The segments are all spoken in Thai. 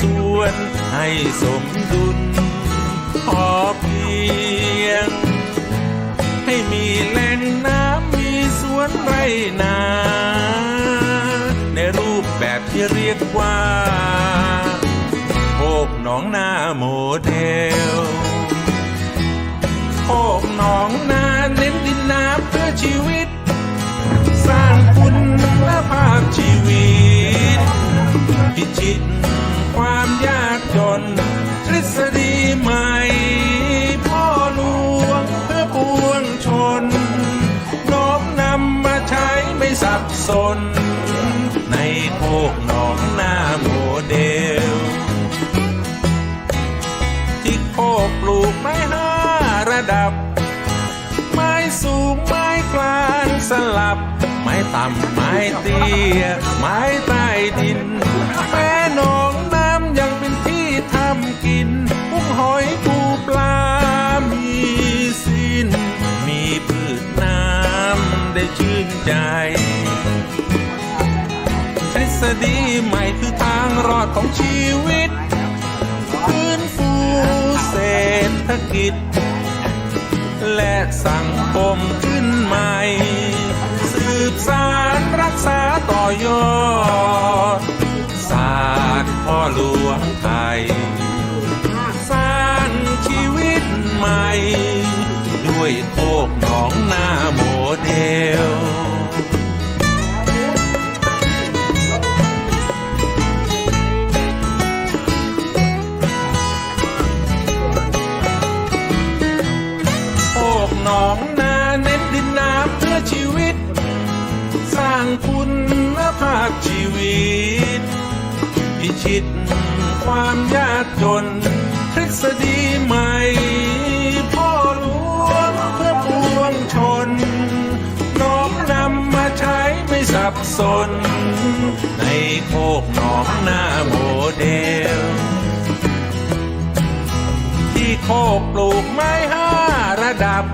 ส่วนให้สมดุลพอเพียง ให้มีแหล่งน้ำมีสวนไรนา ในรูปแบบที่เรียกว่าโคกหนองนาโมเดล สน ในโคกหนองนาโมเดล ที่โคกปลูกไม้ห้าระดับ ไม้สูงไม้กลางสลับ ไม้ต่ำไม้เตี้ย ไม้ใต้ดิน ฎีใหม่คือทางรอดของชีวิต ฟื้นฟูเศรษฐกิจ และสังคมขึ้นใหม่ สืบสารรักษาต่อยอด ศาสตร์พ่อหลวงไทย สร้างชีวิตใหม่ ด้วยโคกหนองนาโมเดล วิต พิชิตความยากจนทฤษฎีใหม่ พ่อหลวงเพื่อปวงชน น้อมนำมาใช้ไม่สับสน ในโคกหนองหน้าโมเดล ที่โคกปลูกไม้ห้าระดับ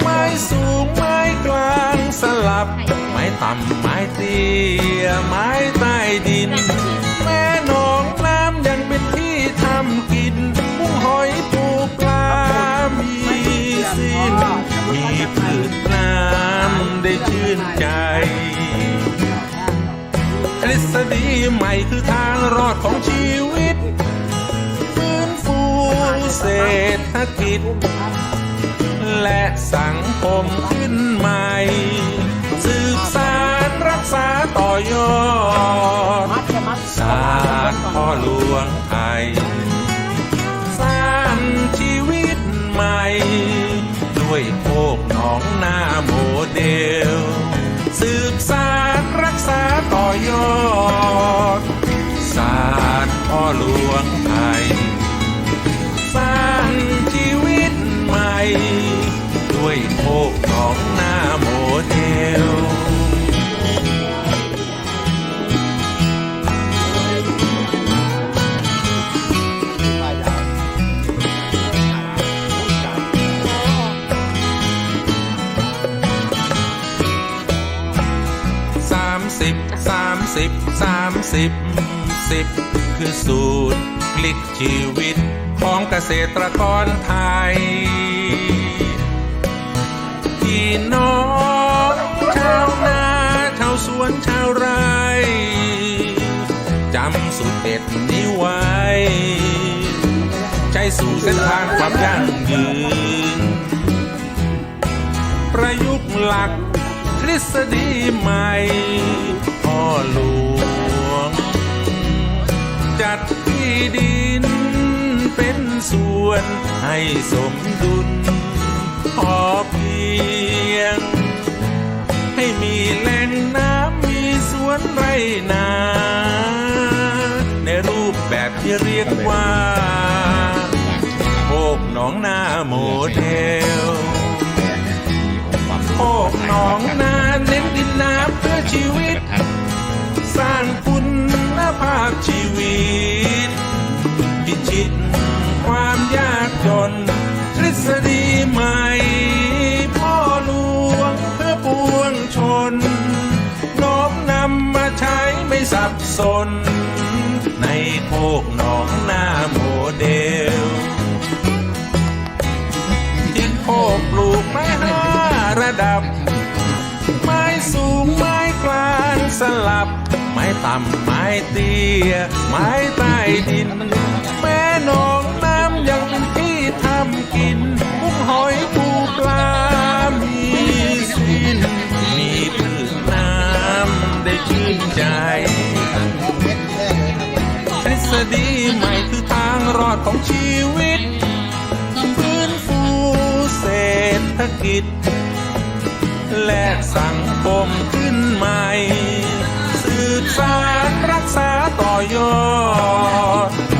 ไม้สูงไม้กลางสลับ ต่ำไม้เตี้ยไม้ใต้ดิน แม่หนองน้ำยังเป็นที่ทำกินกุ้งหอยปูปลา มีสิ้น มีพืชน้ำได้ชื่นใจทฤษฎีใหม่คือทางรอดของชีวิตฟื้นฟูเศรษฐกิจ และสังคมขึ้นใหม่ รรักษาต่อยอดศาสตร์พ่อหลวงไทยสร้างชีวิตใหม่ ด้วยโคกหนองนาโมเดล สืบสารรักษาต่อยอดศาสตร์พ่อหลวงไทย สิบสิบคือสูตรพลิกชีวิตของเกษตรกรไทยพี่น้องชาวนาชาวสวนชาวไร่จำสูตรเด็ดนี้ไว้ ใช้สู่เส้นทางความยั่งยืน ประยุกต์หลักทฤษฎีใหม่ ส่วนให้สมดุลพอเพียง ให้มีแหล่งน้ำมีสวนไรนา ในรูปแบบที่เรียกว่าโคกหนองนาโมเดลโคกหนองนา ษฎีใหม่ พ่อหลวงเพื่อปวงชน น้อมนำมาใช้ไม่สับสน ในโคกหนองหน้าโมเดลดินโคกปลูกไม้ห้าระดับ ไม้สูงไม้กลางสลับ ไม้ต่ำไม้เตี้ย ไม้ใต้ดิน แม่หนองน้ำยังเป็นที่ทำกิน ดของชีวิต ฟื้นฟูเศรษฐกิจ และสังคมขึ้นใหม่ สืบสารรักษาต่อยอด